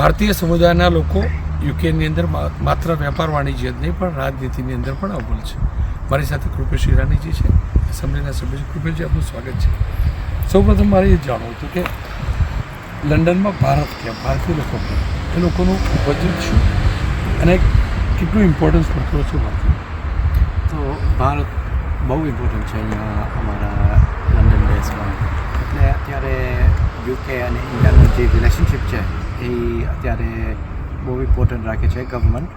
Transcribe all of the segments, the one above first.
ભારતીય સમુદાયના લોકો યુકેની અંદર માત્ર વેપાર વાણિજ્ય જ નહીં, પણ રાજનીતિની અંદર પણ અવ્વલ છે. મારી સાથે કૃપેશ ઈરાનીજી છે. એસેમ્બલીના સભ્ય કૃપેશજી, આપનું સ્વાગત છે. સૌપ્રથમ મારે એ જાણવું હતું કે લંડનમાં ભારત કેમ? ભારતીય લોકો એ લોકોનું બજેટ શું? અને કેટલું ઇમ્પોર્ટન્સ પડતું છે ભારતીય તો ભારત બહુ ઇમ્પોર્ટન્ટ છે અહીંયા અમારા લંડન દેશમાં. એટલે અત્યારે યુકે અને ઇન્ડિયાનું જે રિલેશનશિપ છે એ અત્યારે બહુ ઇમ્પોર્ટન્ટ રાખે છે ગવર્મેન્ટ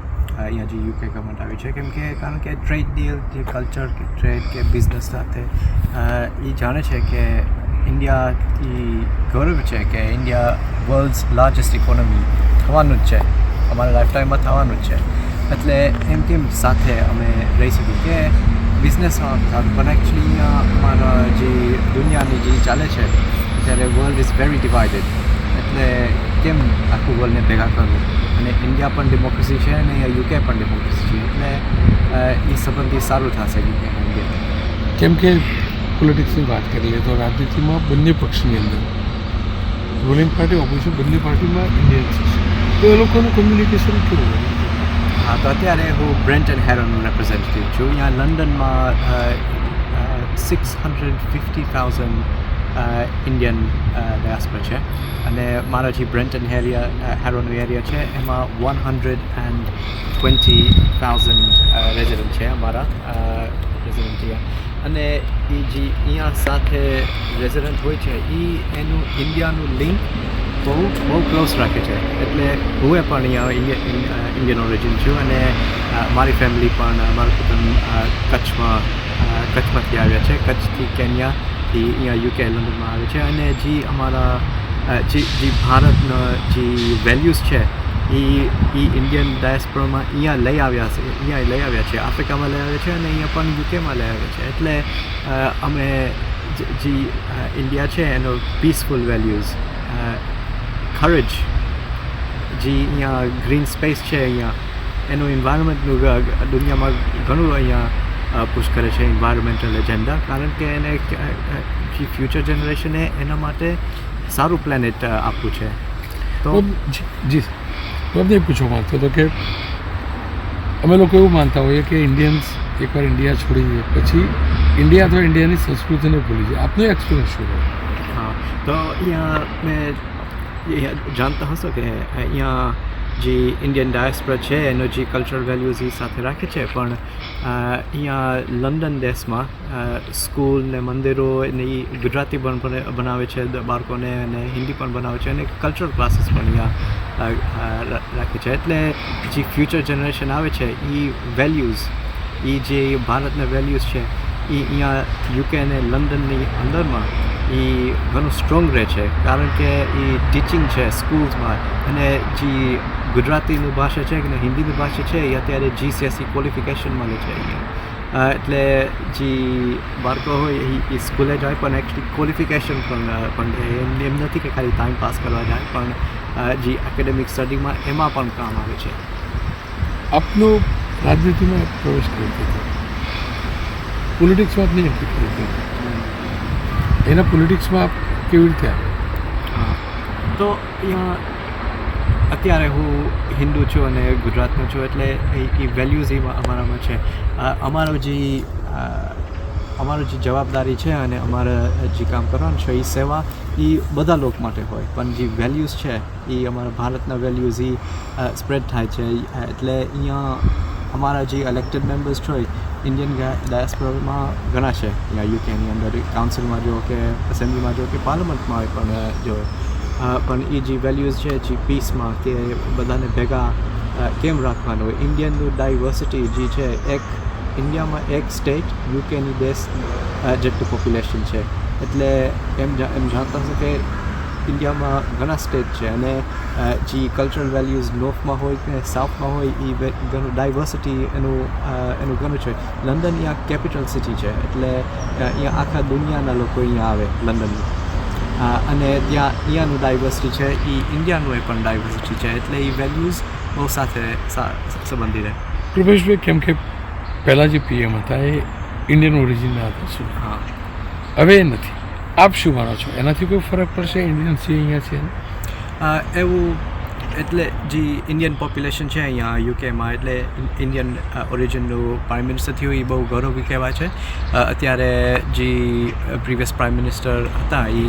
અહીંયા જે યુકે ગવર્મેન્ટ આવી છે. કેમ કે, કારણ કે ટ્રેડ ડીલ જે કલ્ચર કે ટ્રેડ કે બિઝનેસ સાથે એ જાણે છે કે ઇન્ડિયાથી ગૌરવ છે કે ઇન્ડિયા વર્લ્ડ્સ લાર્જેસ્ટ ઇકોનોમી થવાનું જ છે. અમારા લાઈફ ટાઈમમાં થવાનું જ છે. એટલે એમ કેમ સાથે અમે રહી શકીએ કે બિઝનેસમાં સાથે પણ એકચ્યુઅલી અહીંયા અમારા જે દુનિયાની જે ચાલે છે, ત્યારે વર્લ્ડ ઇઝ વેરી ડિવાઇડેડ એટલે કેમ આખું વર્લ્ડને ભેગા કરવું? અને ઇન્ડિયા પણ ડેમોક્રેસી છે અને યુકે પણ ડેમોક્રેસી છે. એટલે એ સંબંધી સારું થશે યુકે ઇન્ડિયા કેમ કે પોલિટિક્સની વાત કરીએ તો રાજનીતિમાં બંને પક્ષની અંદર રૂલિંગ પાર્ટી ઓપોઝિશન બંને પાર્ટીમાં ઇન્ડિયન્સ છે. તો એ લોકોનું કોમ્યુનિકેશન કેવું હોય? હા તો અત્યારે હું બ્રેન્ટ એન્ડ હેરોનનું રેપ્રેઝેન્ટેટિવ છું. અહીંયા લંડનમાં six hundred fifty thousand Indian diaspora છે. અને મારા જે બ્રેન્ટ એન્ડ હેરિયા હેરોન એરિયા છે, એમાં one hundred and twenty thousand resident છે અમારા રેઝિડન્ટ અહીંયા અને એ જે અહીંયા સાથે રેઝિડન્ટ હોય છે એ એનું ઇન્ડિયાનું લિંક બહુ બહુ ક્લોઝ રાખે છે. એટલે હું પણ અહીંયા ઇન્ડિયન ઓરિજિન છું અને મારી ફેમિલી પણ, મારું કુટુંબ કચ્છમાં કચ્છમાંથી આવ્યા છે. કચ્છથી કેન્યાથી અહીંયા યુકે લંડનમાં આવે છે અને જે અમારા જે જે ભારતના જે વેલ્યુઝ છે એ એ ઇન્ડિયન ડાયસ્પોરામાં અહીંયા લઈ આવ્યા છે અહીંયા લઈ આવ્યા છે આફ્રિકામાં લઈ આવ્યા છે અને અહીંયા પણ યુકેમાં લઈ આવ્યા છે. એટલે અમે જે, ઇન્ડિયા છે એનો પીસફુલ વેલ્યુઝ ખરેજ જે અહીંયા ગ્રીન સ્પેસ છે અહીંયા. એનું એન્વાયરમેન્ટનું દુનિયામાં ઘણું અહીંયા પુશ કરે છે એન્વાયરમેન્ટલ એજન્ડા કારણ કે એને જે ફ્યુચર જનરેશને એના માટે સારું પ્લેનેટ આપવું છે. તો જી હું આપને એ પૂછવા માંગતો હતો કે અમે લોકો એવું માનતા હોઈએ કે ઇન્ડિયન્સ એકવાર ઇન્ડિયા છોડી દઈએ. પછી ઇન્ડિયા અથવા ઇન્ડિયાની સંસ્કૃતિને ભૂલી જાય. આપનો એક્સપિરિયન્સ શું હા તો અહીંયા મેં જાણતા હશો કે અહીંયા જે ઇન્ડિયન ડાયસ્પરા છે, એનો જે કલ્ચરલ વેલ્યુઝ એ સાથે રાખે છે, પણ અહીંયા લંડન દેશમાં સ્કૂલ ને મંદિરો ને એ ગુજરાતી પણ બનાવે છે બાળકોને અને હિન્દી પણ બનાવે છે અને કલ્ચરલ ક્લાસીસ પણ અહીંયા રાખે છે. એટલે જે ફ્યુચર જનરેશન આવે છે એ વેલ્યુઝ એ જે ભારતના વેલ્યુઝ છે એ અહીંયા યુકે અને લંડનની અંદરમાં એ ઘણું સ્ટ્રોંગ રહે છે. કારણ કે એ ટીચિંગ છે સ્કૂલ્સમાં અને જે ગુજરાતીનું ભાષા છે કે હિન્દીની ભાષા છે એ અત્યારે જીસીએસસી ક્વોલિફિકેશન મળે છે અહીંયા. એટલે જે બાળકો હોય એ સ્કૂલે જાય પણ એકચ્યુઅલી ક્વોલિફિકેશન પણ પણ એમ એમ નથી કે ખાલી ટાઈમ પાસ કરવા જાય પણ જે એકેડેમિક સ્ટડીમાં એમાં પણ કામ આવે છે. આપનો રાજનીતિમાં પ્રવેશ કર્યો પોલિટિક્સમાં થઈ? એના પોલિટિક્સમાં આપ કેવી રીતે હા. તો અત્યારે હું હિન્દુ છું અને ગુજરાતનો છું એટલે એ વેલ્યુઝ એ અમારામાં છે. અમારો જે અમારો જે જવાબદારી છે અને અમારે જે કામ કરવાનું છે એ સેવા એ બધા લોકો માટે હોય. પણ જે વેલ્યુઝ છે એ અમારા ભારતના વેલ્યુઝ એ સ્પ્રેડ થાય છે. એટલે અહીંયા અમારા જે ઇલેક્ટેડ મેમ્બર્સ હોય ઇન્ડિયન ડાયસ્પોરામાં ઘણા છે અહીંયા યુકેની અંદર કાઉન્સિલમાં જો કે એસેમ્બલીમાં જો કે પાર્લામેન્ટમાં પણ જો પણ એ જે વેલ્યુઝ છે જે પીસમાં કે બધાને ભેગા કેમ રાખવાનું? હોય ઇન્ડિયનનું ડાયવર્સિટી જે છે, એક ઇન્ડિયામાં એક સ્ટેટ યુકેની દેશ જેટલું પોપ્યુલેશન છે. એટલે એમ એમ જાણતા હશે કે ઇન્ડિયામાં ઘણા સ્ટેટ છે અને જે કલ્ચરલ વેલ્યુઝ નોર્થમાં હોય કે સાઉથમાં હોય એ ઘણું ડાયવર્સિટી એનું એનું ઘણું છે. લંડન અહીંયા કેપિટલ સિટી છે એટલે અહીંયા આખા દુનિયાના લોકો અહીંયા આવે લંડનમાં અને ત્યાં અહીંયાનું ડાયવર્સિટી છે એ ઇન્ડિયાનું એ પણ ડાયવર્સિટી છે એટલે એ વેલ્યુઝ બહુ સાથે સા- સંબંધી રહે. કૃપેશભાઈ કેમ કે પહેલાં જે પીએમ હતા એ ઇન્ડિયન ઓરિજિનના હતા શું? હા. હવે એ નથી. આપ શું માનો છો? એનાથી કોઈ ફરક પડશે? ઇન્ડિયન સી અહીંયા છે? એવું એટલે જે ઇન્ડિયન પોપ્યુલેશન છે અહીંયા યુકેમાં એટલે ઇન્ડિયન ઓરિજિનનું પ્રાઇમ મિનિસ્ટર થયું એ બહુ ગૌરવી કહેવાય છે. અત્યારે જે પ્રીવિયસ પ્રાઇમ મિનિસ્ટર હતા એ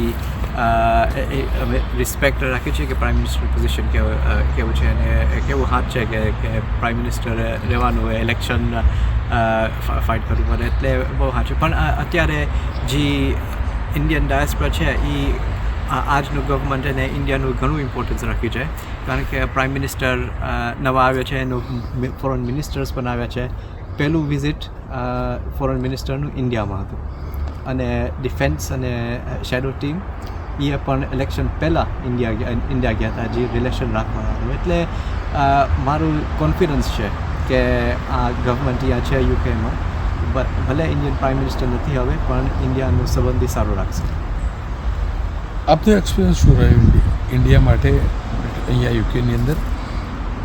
અમે રિસ્પેક્ટ રાખીએ છીએ કે પ્રાઇમ મિનિસ્ટર પોઝિશન કેવું કેવું છે અને કેવું હાથ છે કે પ્રાઇમ મિનિસ્ટર રહેવાનું હોય ઇલેક્શન ફાઇટ કરવું પડે, એટલે બહુ સાચું પણ અત્યારે જે ઇન્ડિયન ડાયસ્પરા છે, એ આજનું ગવર્મેન્ટ અને ઇન્ડિયાનું ઘણું ઇમ્પોર્ટન્સ રાખ્યું છે. કારણ કે પ્રાઇમ મિનિસ્ટર નવા આવ્યા છે, એનું ફોરેન મિનિસ્ટર્સ પણ આવ્યા છે. પહેલું વિઝિટ ફોરેન મિનિસ્ટરનું ઇન્ડિયામાં હતું. અને ડિફેન્સ અને શેડો ટીમ એ પણ ઇલેક્શન પહેલાં ઇન્ડિયા ઇન્ડિયા ગયા હતા, જે રિલેશન રાખવાનું હતું. એટલે મારું કોન્ફિડન્સ છે કે આ ગવર્મેન્ટ અહીંયા છે યુકેમાં ભલે ઇન્ડિયન પ્રાઇમ મિનિસ્ટર નથી હવે પણ ઇન્ડિયાનું સંબંધી સારો રાખશે. આપનો એક્સપિરિયન્સ શું રહ્યો ઇન્ડિયા માટે અહીંયા યુકેની અંદર?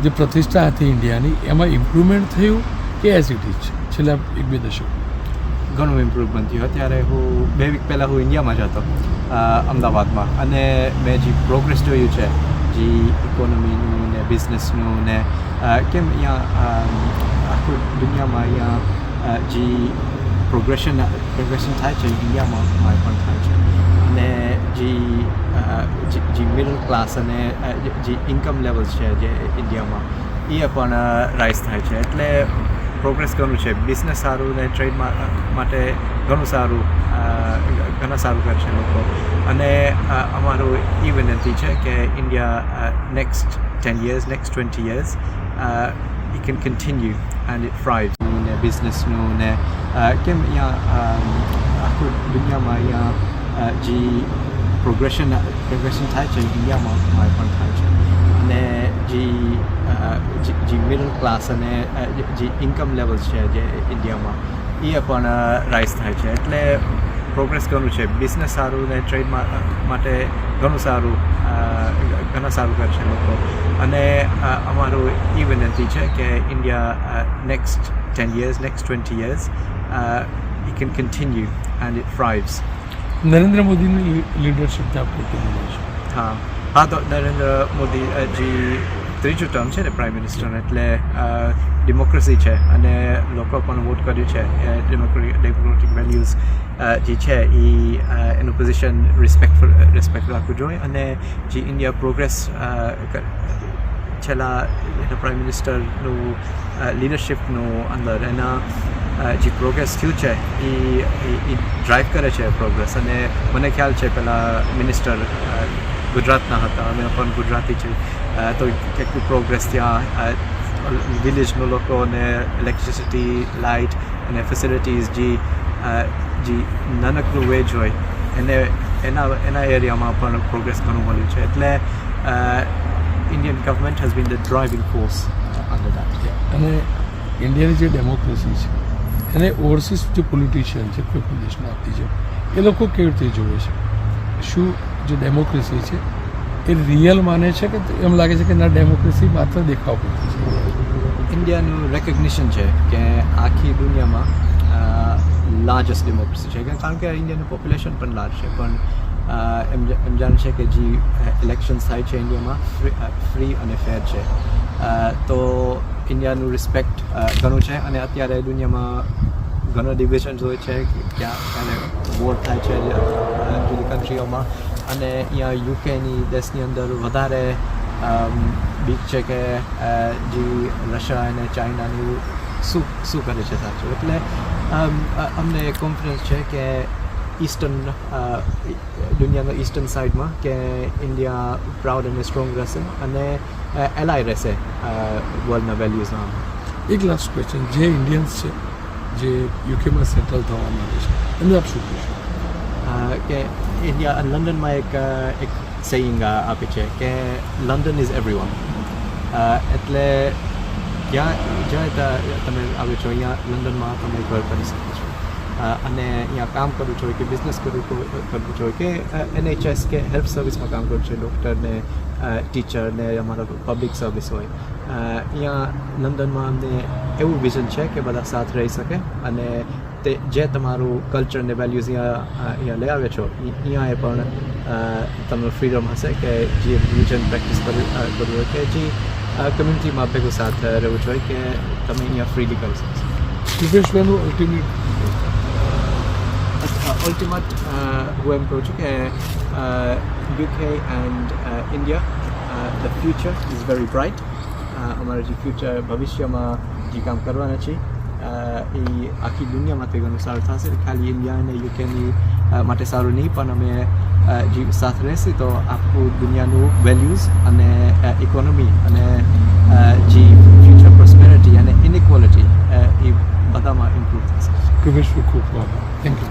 જે પ્રતિષ્ઠા હતી ઇન્ડિયાની એમાં ઇમ્પ્રુવમેન્ટ થયું કે એઝ ઇટ ઇઝ છેલ્લા એક બે દશક. ઘણું ઇમ્પ્રુવમેન્ટ થયું. અત્યારે હું બે વીક પહેલાં હું ઇન્ડિયામાં જ હતો અમદાવાદમાં. અને મેં જે પ્રોગ્રેસ જોયું છે જે ઇકોનોમીનું ને બિઝનેસનું ને કેમ અહીંયા આખું દુનિયામાં અહીંયા જે પ્રોગ્રેશન પ્રોગ્રેશન થાય છે ઇન્ડિયામાં પણ થાય છે અને જે જે- મિડલ ક્લાસ અને જે- ઇન્કમ લેવલ છે જે ઇન્ડિયામાં એ પણ રાઇઝ થાય છે એટલે પ્રોગ્રેસ ઘણું છે બિઝનેસ સારું ને ટ્રેડ માટે ઘણું સારું ઘણા સારું કરે છે લોકો અને અમારું એ વિનંતી છે કે India next ten years next twenty years it can continue and it thrives. બિઝનેસનું ને કેમ અહીંયા આખું દુનિયામાં અહીંયા જે પ્રોગ્રેશન પ્રોગ્રેશન થાય છે ઇન્ડિયામાં પણ થાય છે. અને જે જે- મિડલ ક્લાસ અને જે- ઇન્કમ લેવલ છે, જે ઇન્ડિયામાં એ પણ રાઇઝ થાય છે. એટલે પ્રોગ્રેસ ઘણું છે. બિઝનેસ સારું ને ટ્રેડ માટે ઘણું સારું ઘણા સારું કરે છે લોકો. અને અમારું એ વિનંતી છે કે India next ten years next twenty uh, it can continue and it thrives. Narendra મોદીની કેટલું મળે છે હા હા તો નરેન્દ્ર મોદી જે ત્રીજું ટર્મ છે ને પ્રાઇમ મિનિસ્ટર એટલે ડેમોક્રેસી છે અને લોકો પણ વોટ કર્યું છે ડેમોક્રેટિક વેલ્યુઝ જે છે એ એનું પોઝિશન રિસ્પેક્ટફુલ રિસ્પેક્ટ રાખવું જોઈએ અને જે ઇન્ડિયા પ્રોગ્રેસ છેલ્લા પ્રાઇમ મિનિસ્ટરનું લીડરશિપનું અંદર એના જે પ્રોગ્રેસ થયું છે એ એ ડ્રાઈવ કરે છે પ્રોગ્રેસ અને મને ખ્યાલ છે પેલા મિનિસ્ટર ગુજરાતના હતા અમે પણ ગુજરાતી છે તો કેટલું પ્રોગ્રેસ ત્યાં વિલેજનો લોકોને ઇલેક્ટ્રિસિટી લાઇટ અને ફેસિલિટીઝ જે જે નાનકડું વેજ હોય એને એના એના એરિયામાં પણ પ્રોગ્રેસ ઘણું મળ્યું છે એટલે Indian government has been the driving force under that અને ઇન્ડિયાની જે ડેમોક્રેસી છે અને ઓવરસીઝ જે પોલિટિશિયન છે કોઈ પણ દેશના આપતી છે એ લોકો કેવી રીતે જોવે છે શું જે ડેમોક્રેસી છે એ રિયલ માને છે કે એમ લાગે છે કે ના ડેમોક્રેસી માત્ર દેખાવ પૂરતી છે ઇન્ડિયાનું રેકગ્નિશન છે કે આખી દુનિયામાં લાર્જેસ્ટ ડેમોક્રેસી છે કારણ કે ઇન્ડિયાનું પોપ્યુલેશન પણ લાર્જ છે પણ એમ એમ છે કે જે ઇલેક્શન્સ થાય છે ઇન્ડિયામાં, ફ્રી અને ફેર છે. તો ઇન્ડિયાનું રિસ્પેક્ટ ઘણું છે અને અત્યારે દુનિયામાં ઘણા ડિવિઝન્સ હોય છે ક્યાં, ક્યારે વોર થાય છે જુદી કન્ટ્રીઓમાં અને અહીંયા યુકેની દેશની અંદર વધારે બીક છે કે જે રશિયા અને ચાઇનાનું શું શું કરે છે સાચું? એટલે અમને કોન્ફિડન્સ છે કે ઈસ્ટર્ન દુનિયાના ઈસ્ટર્ન સાઇડમાં કે ઇન્ડિયા પ્રાઉડ અને સ્ટ્રોંગ રહેશે અને એલાય રહેશે વર્લ્ડના વેલ્યુઝમાં એક લાસ્ટ ક્વેશ્ચન જે ઇન્ડિયન્સ છે જે યુકેમાં સેટલ થવા માંગે છે એમને આપ શું કહેશો કે ઇન્ડિયા લંડનમાં એક એક સેઇંગ આપે છે કે લંડન ઇઝ એવરી વન એટલે જ્યાં જ્યાં તમે આવ્યો છો અહીંયા લંડનમાં તમે ઘર કરી શકો છો અને અહીંયા કામ કરવું છો કે બિઝનેસ કરવું કરવું જોઈએ કે એનએચએસ કે હેલ્થ સર્વિસમાં કામ કરવું જોઈએ ડૉક્ટર ને ટીચર ને, અમારા પબ્લિક સર્વિસ હોય. અહીંયા લંડનમાં અમને એવું વિઝન છે કે બધા સાથ રહી શકે અને તે, જે તમારું કલ્ચર ને વેલ્યુઝ અહીંયા અહીંયા લઈ આવે છો અહીંયા એ પણ તમને ફ્રીડમ હશે કે જે રિલિજન પ્રેક્ટિસ કરવું કરવું હોય કે જે કમ્યુનિટીમાં ભેગું સાથ રહેવું જોઈએ કે તમે અહીંયા ફ્રીલી કરી શકશો અલ્ટિમેટ અલ્ટિમેટ હું એમ કહું છું કે UK and India the future is very bright અમારા જે ફ્યુચર ભવિષ્યમાં જે કામ કરવાના છે એ આખી દુનિયામાં ઘણું સારું થશે. ખાલી ઇન્ડિયા અને યુકેની માટે સારું નહીં, પણ અમે જે સાથે રહેશે, તો આખું દુનિયાનું વેલ્યુઝ અને ઇકોનોમી અને જે ફ્યુચર પ્રોસ્પેરિટી અને ઇનઇક્વોલિટી એ બધામાં ઇમ્પ્રૂવ થશે. ખૂબ ખૂબ થેન્ક યુ